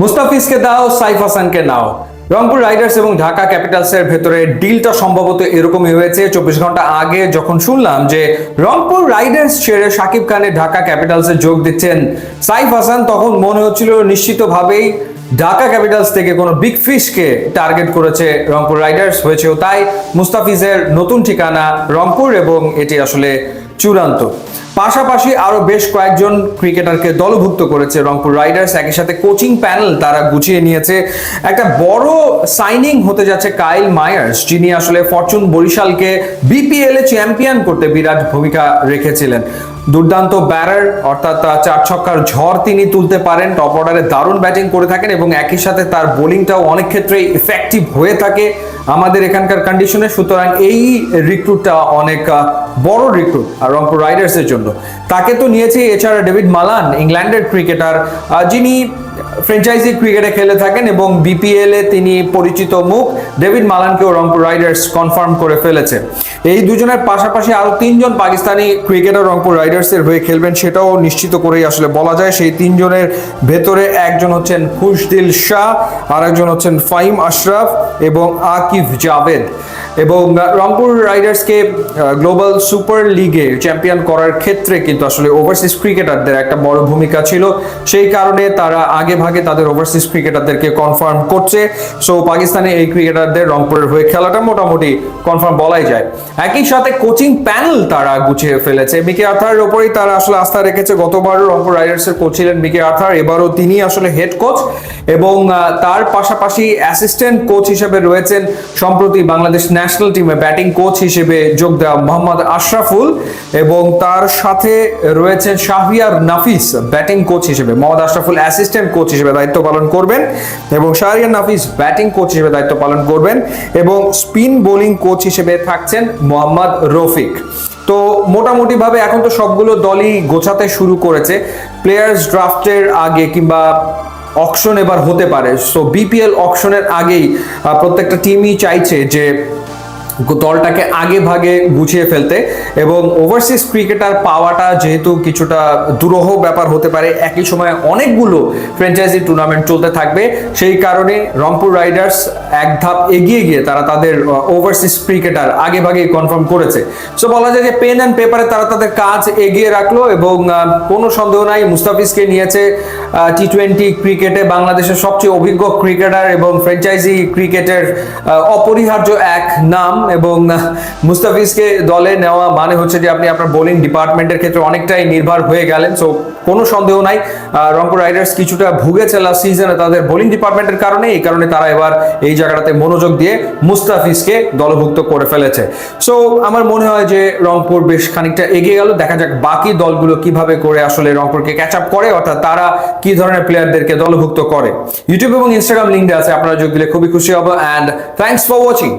মুস্তাফিজকে দাও, সাইফ হাসানকে নাও। রংপুর রাইডার্স এবং ঢাকা ক্যাপিটালসের ভেতরে ডিলটা সম্ভবত এরকমই হয়েছে। চব্বিশ ঘণ্টা আগে যখন শুনলাম যে রংপুর রাইডার্স ছেড়ে সাকিব খানের ঢাকা ক্যাপিটালসে যোগ দিচ্ছেন সাইফ হাসান, তখন মনে হচ্ছিল নিশ্চিতভাবেই ঢাকা ক্যাপিটালস থেকে কোনো বিগ ফিশকে টার্গেট করেছে রংপুর রাইডার্স। হয়েছেও তাই মুস্তাফিজের নতুন ঠিকানা রংপুর এবং এটি আসলে চূড়ান্ত। পাশাপাশি আরও বেশ কয়েকজন ক্রিকেটারকে দলভুক্ত করেছে রংপুর রাইডার্স। একই সাথে কোচিং প্যানেল তারা গুছিয়ে নিয়েছে। একটা বড় সাইনিং হতে যাচ্ছে কাইল মায়ার্স, যিনি আসলে ফরচুন বরিশালকে বিপিএল এ চ্যাম্পিয়ন করতে বিরাট ভূমিকা রেখেছিলেন। দুর্দান্ত ব্যারার, অর্থাৎ চার ছক্কার ঝড় তিনি তুলতে পারেন। টপ অর্ডারে দারুণ ব্যাটিং করে থাকেন এবং একই সাথে তার বোলিংটাও অনেক ক্ষেত্রে ইফেক্টিভ হয়ে থাকে আমাদের এখানকার কন্ডিশনে সুতরাং এই রিক্রুটটা অনেক বড় রিক্রুট আর রংপুর রাইডার্সের জন্য। তাকে তো নিয়েছে এছাড়া ডেভিড মালান ইংল্যান্ডের ক্রিকেটার যিনি ফ্র্যাঞ্চাইজি ক্রিকেটে খেলে থাকেন এবং বিপিএল এ তিনি পরিচিত মুখ ডেভিড মালানকেও রংপুর রাইডার্স কনফার্ম করে ফেলেছে। এই দুজনের পাশাপাশি আরও তিনজন পাকিস্তানি ক্রিকেটার রংপুর রাইডার্সের হয়ে খেলবেন সেটাও নিশ্চিত করেই আসলে বলা যায়। সেই তিনজনের ভেতরে একজন হচ্ছেন খুশদিল শাহ আর একজন হচ্ছেন ফাইম আশরাফ এবং আকিফ জাভেদ। এবং রংপুর রাইডার্সকে গ্লোবাল সুপার লিগে চ্যাম্পিয়ন করার ক্ষেত্রে কিন্তু আসলে ওভারসিজ ক্রিকেটারদের একটা বড় ভূমিকা ছিল। সেই কারণে তারা আগে ভাগে তাদের ওভারসিজ ক্রিকেটারদেরকে কনফার্ম করছে। সো পাকিস্তানে এই ক্রিকেটারদের রংপুরের হয়ে খেলাটা মোটামুটি কনফার্ম বলাই যায়। একই সাথে কোচিং প্যানেল তারা গুছিয়ে ফেলেছে। মিকে আর্থারের ওপরেই তারা আসলে আস্থা রেখেছে। গতবার রংপুর রাইডার্সের কোচ ছিলেন মিকে আর্থার এবারও তিনি আসলে হেড কোচ এবং তার পাশাপাশি অ্যাসিস্ট্যান্ট কোচ হিসেবে রয়েছেন সম্প্রতি বাংলাদেশ ন্যাশনাল টিমে ব্যাটিং কোচ হিসেবে যোগ দেওয়া মোহাম্মদ আশরাফুল এবং তার সাথে রয়েছেন শাহরিয়ার নাফিস ব্যাটিং কোচ হিসেবে। মোহাম্মদ আশরাফুল অ্যাসিস্ট্যান্ট কোচ হিসেবে দায়িত্ব পালন করবেন এবং শাহরিয়ার নাফিস ব্যাটিং কোচ হিসেবে দায়িত্ব পালন করবেন এবং স্পিন বোলিং কোচ হিসেবে থাকছেন মোহাম্মদ রফিক। তো মোটামুটি ভাবে এখন তো সবগুলো দলই গোছাতে শুরু করেছে। প্লেয়ার্স ড্রাফটের আগে কিংবা অকশন এবার হতে পারে। সো বিপিএল অকশনের আগেই প্রত্যেকটা টিমই চাইছে যে দলটাকে আগে ভাগে গুছিয়ে ফেলতে এবং ওভারসিজ ক্রিকেটার পাওয়াটা যেহেতু কিছুটা দুরূহ ব্যাপার হতে পারে, একই সময়ে অনেকগুলো ফ্র্যাঞ্চাইজি টুর্নামেন্ট চলতে থাকবে। সেই কারণে রংপুর রাইডার্স এক ধাপ এগিয়ে গিয়ে তারা তাদের ওভারসিজ ক্রিকেটার আগে ভাগে কনফার্ম করেছে। সো বলা যায় যে পেন অ্যান্ড পেপারে তারা তাদের কাজ এগিয়ে রাখল এবং কোনো সন্দেহ নাই, মুস্তাফিজকে নিয়েছে টি টোয়েন্টি ক্রিকেটে বাংলাদেশের সবচেয়ে অভিজ্ঞ ক্রিকেটার এবং ফ্র্যাঞ্চাইজি ক্রিকেটের অপরিহার্য এক নাম। এবং মুস্তাফিজকে দলে নেওয়া মানে হচ্ছে যে আপনি আপনার বোলিং ডিপার্টমেন্টের ক্ষেত্রে অনেকটাই নির্ভর হয়ে গেলেন। সো কোনো সন্দেহ নাই। রংপুর রাইডার্স কিছুটা ভুগেছে লাস্ট সিজনে তাদের বোলিং ডিপার্টমেন্টের কারণে। এই কারণে তারা এবার এই জায়গাটাতে মনোযোগ দিয়ে মুস্তাফিজকে দলভুক্ত করে ফেলেছে। সো আমার মনে হয় যে রংপুর বেশ খানিকটা এগিয়ে গেল। দেখা যাক বাকি দলগুলো কীভাবে করে আসলে রংপুরকে ক্যাচ আপ করে, অর্থাৎ তারা কি ধরনের প্লেয়ারদেরকে দলভুক্ত করে। ইউটিউব এবং ইনস্টাগ্রাম লিঙ্ক আছে, আপনারা যোগ দিলে খুবই খুশি হব। And thanks for watching